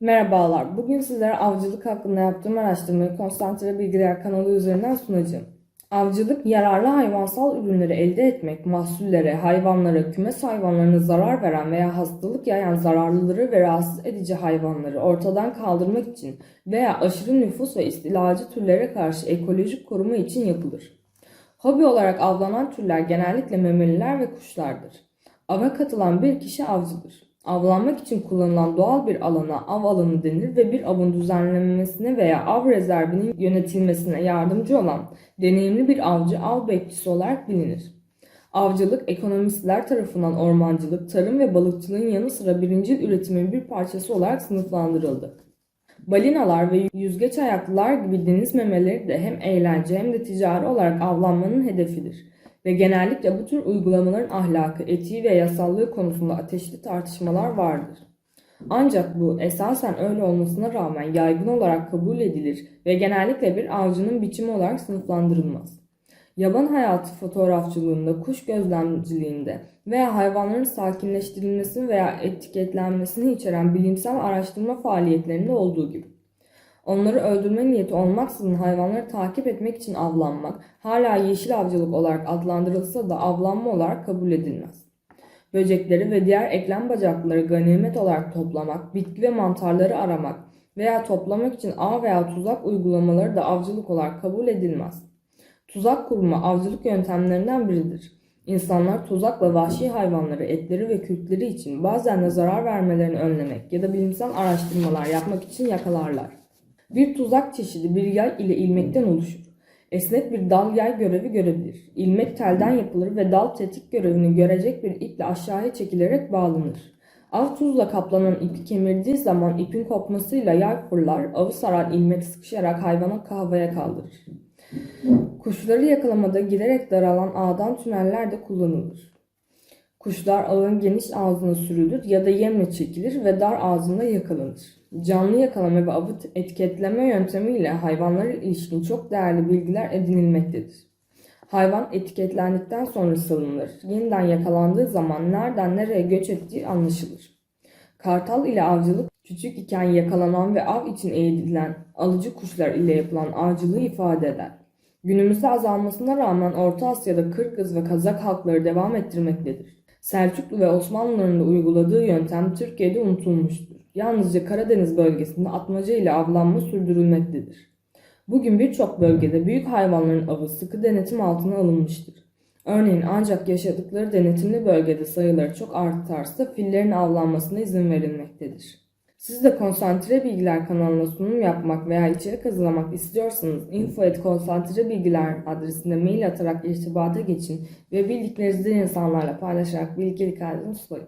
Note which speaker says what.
Speaker 1: Merhabalar. Bugün sizlere avcılık hakkında yaptığım araştırmayı Konsantre Bilgiler kanalı üzerinden sunacağım. Avcılık, yararlı hayvansal ürünleri elde etmek, mahsullere, hayvanlara, kümes hayvanlarına zarar veren veya hastalık yayan zararlıları ve rahatsız edici hayvanları ortadan kaldırmak için veya aşırı nüfus ve istilacı türlere karşı ekolojik koruma için yapılır. Hobi olarak avlanan türler genellikle memeliler ve kuşlardır. Ava katılan bir kişi avcıdır. Avlanmak için kullanılan doğal bir alana av alanı denir ve bir avın düzenlenmesine veya av rezervinin yönetilmesine yardımcı olan deneyimli bir avcı av bekçisi olarak bilinir. Avcılık ekonomistler tarafından ormancılık, tarım ve balıkçılığın yanı sıra birincil üretimin bir parçası olarak sınıflandırıldı. Balinalar ve yüzgeç ayaklılar gibi deniz memeleri de hem eğlence hem de ticari olarak avlanmanın hedefidir ve genellikle bu tür uygulamaların ahlakı, etiği ve yasallığı konusunda ateşli tartışmalar vardır. Ancak bu esasen öyle olmasına rağmen yaygın olarak kabul edilir ve genellikle bir avcının biçimi olarak sınıflandırılmaz. Yaban hayatı fotoğrafçılığında, kuş gözlemciliğinde veya hayvanların sakinleştirilmesini veya etiketlenmesini içeren bilimsel araştırma faaliyetlerinde olduğu gibi. Onları öldürme niyeti olmaksızın hayvanları takip etmek için avlanmak hala yeşil avcılık olarak adlandırılsa da avlanma olarak kabul edilmez. Böcekleri ve diğer eklem bacaklıları ganimet olarak toplamak, bitki ve mantarları aramak veya toplamak için ağ veya tuzak uygulamaları da avcılık olarak kabul edilmez. Tuzak kurma avcılık yöntemlerinden biridir. İnsanlar tuzakla vahşi hayvanları, etleri ve kürkleri için bazen de zarar vermelerini önlemek ya da bilimsel araştırmalar yapmak için yakalarlar. Bir tuzak çeşidi bir yay ile ilmekten oluşur. Esnek bir dal yay görevi görebilir. İlmek telden yapılır ve dal tetik görevini görecek bir iple aşağıya çekilerek bağlanır. Av tuzla kaplanan ipi kemirdiği zaman ipin kopmasıyla yay fırlar, avı saran ilmek sıkışarak hayvanı havaya kaldırır. Kuşları yakalamada giderek daralan ağdan tüneller de kullanılır. Kuşlar ağın geniş ağzına sürülür ya da yemle çekilir ve dar ağzında yakalanır. Canlı yakalama ve avı etiketleme yöntemiyle hayvanlara ilişkin çok değerli bilgiler edinilmektedir. Hayvan etiketlendikten sonra salınır. Yeniden yakalandığı zaman nereden nereye göç ettiği anlaşılır. Kartal ile avcılık küçük iken yakalanan ve av için eğitilen alıcı kuşlar ile yapılan avcılığı ifade eder. Günümüzde azalmasına rağmen Orta Asya'da Kırgız ve Kazak halkları devam ettirmektedir. Selçuklu ve Osmanlıların da uyguladığı yöntem Türkiye'de unutulmuştur. Yalnızca Karadeniz bölgesinde atmaca ile avlanma sürdürülmektedir. Bugün birçok bölgede büyük hayvanların avı sıkı denetim altına alınmıştır. Örneğin ancak yaşadıkları denetimli bölgede sayıları çok artarsa fillerin avlanmasına izin verilmektedir. Siz de konsantre bilgiler kanalına sunum yapmak veya içerik hazırlamak istiyorsanız info.konsantrebilgiler adresine mail atarak irtibata geçin ve bildiklerinizden insanlarla paylaşarak bilgilik halini sulayın.